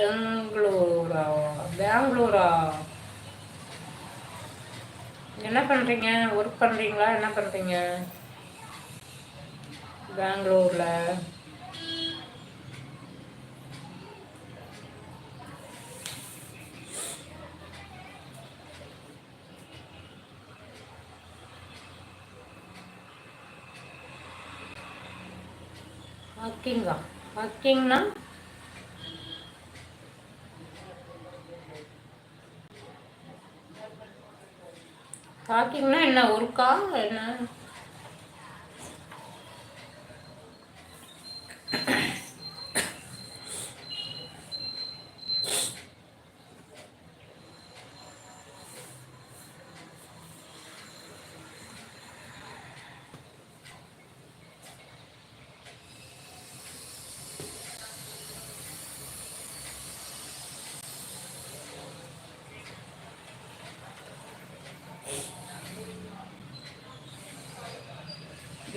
பெங்களூரா? பெங்களூரா? என்ன பண்ணுறீங்க ஒர்க் பண்ணுறீங்களா என்ன பண்ணுறீங்க பெங்களூரில். வாக்கிங்கா வாக்கிங்னா வாக்கிங்னா என்ன? ஒர்க்கா? என்ன?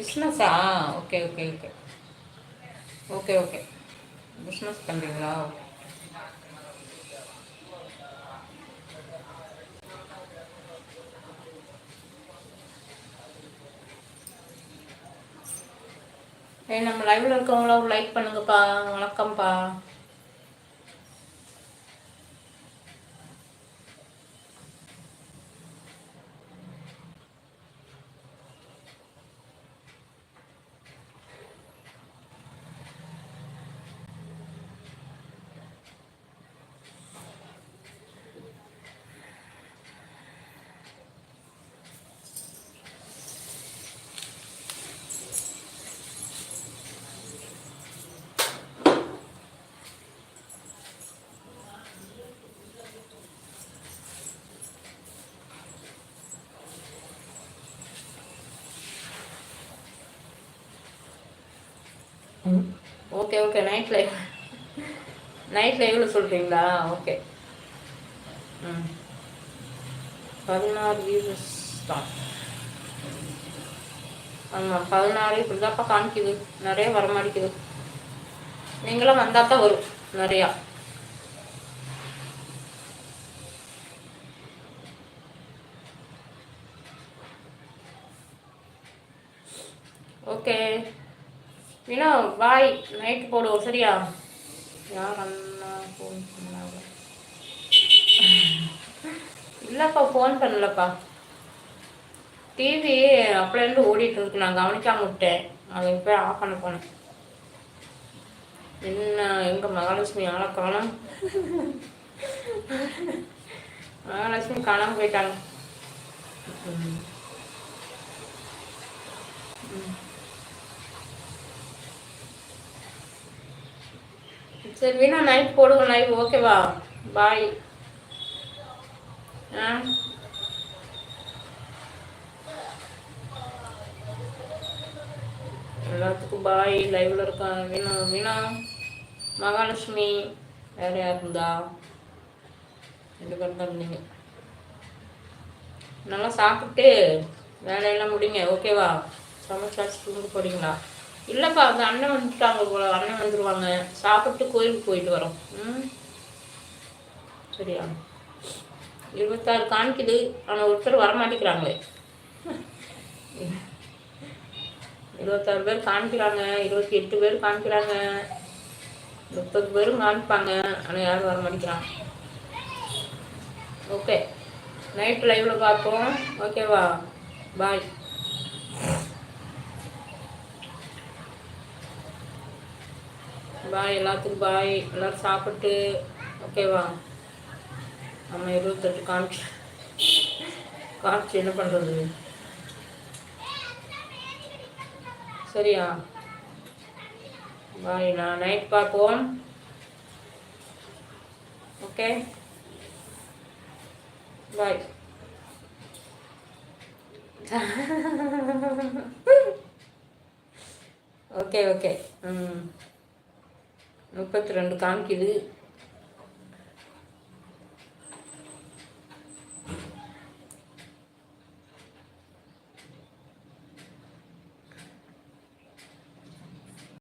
பிஸ்னஸா okay okay okay okay okay business பண்ணுறீங்களா ஏய் நம்ம லைவ்ல இருக்கவங்கள ஒரு லைக் பண்ணுங்கப்பா. வணக்கம்ப்பா. Okay okay night live night லைவில் சொல்கிறீங்களா ஓகே ம். பதினாறு வியூஸ் தான் ஆமாம் பதினாறு இப்படி தான்ப்பா காமிக்குது. நிறைய வர நீங்களும் வந்தால் தான் வரும் நிறையா. ஓகே வீணா பாய் நைட் போடுவோம் சரியா? யார் அண்ணா ஃபோன் பண்ணாங்க இல்லைப்பா ஃபோன் பண்ணலப்பா. டிவி அப்படிலேருந்து ஓடிட்டு இருக்கு. நான் கவனிக்காம விட்டேன். அது போய் ஆஃப் பண்ண போனேன் என்ன எங்கள் மகாலட்சுமி ஆளை காணும்? மகாலட்சுமி காணாமல் போயிட்டாங்க. ம் ம். சரி வீணா நைட் போடுங்க லைவ் ஓகேவா பாய் ஆ? எல்லாத்துக்கும் பாய் லைவ்ல இருக்காங்க வீணா வீணா. மகாலட்சுமி வேற யார் இருந்தா? ரெண்டு பேரும் தான் இருந்தீங்க. நல்லா சாப்பிட்டு வேலையெல்லாம் முடிங்க ஓகேவா சமைச்சாச்சு தூங்க போறீங்களா? இல்லைப்பா அந்த அண்ணன் வந்துட்டாங்க போல. அண்ணன் வந்துடுவாங்க சாப்பிட்டு கோயிலுக்கு போயிட்டு வரோம். ம்? சரியா? இருபத்தாறு காமிக்குது ஆனால் ஒருத்தர் வரமாட்டேங்கிறாங்களே. இருபத்தாறு பேர் காமிக்கிறாங்க இருபத்தி எட்டு பேர் காமிக்கிறாங்க முப்பது பேரும் காமிப்பாங்க ஆனால் யாரும் வர மாட்டேங்கிறாங்க ஓகே. நைட் லைவில் பார்ப்போம். ஓகேவா? பாய். பாய் எல்லாத்துக்கும் பாய். எல்லோரும் சாப்பிட்டு ஓகேவா நம்ம இருபத்தெட்டு காமிச்சு. காமிச்சு என்ன பண்ணுறது சரியா? பாய் நான் நைட் பார்ப்போம். ஓகே பாய் ஓகே ஓகே ம். முப்பத்தி ரெண்டு காமிக்குது